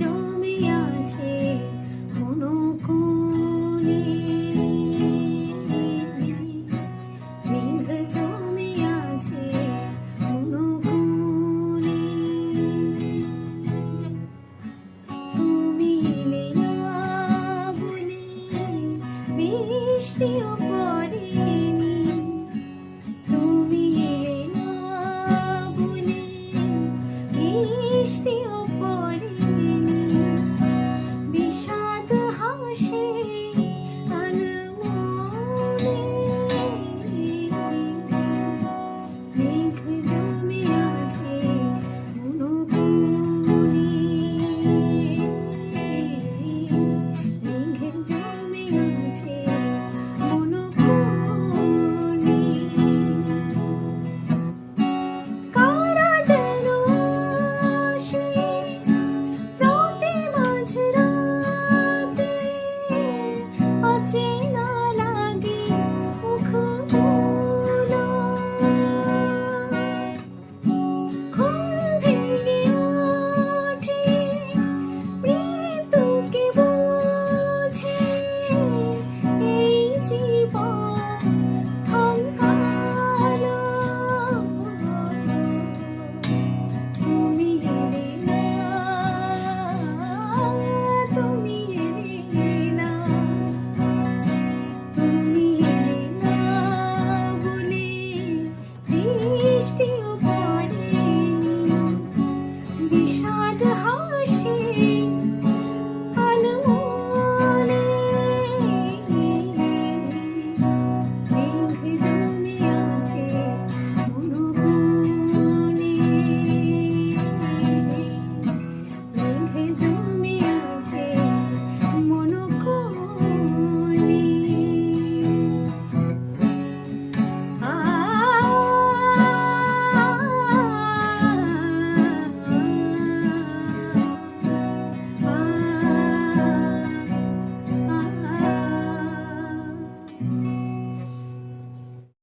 জমে আছে কোনো কোণে। মেঘ জমে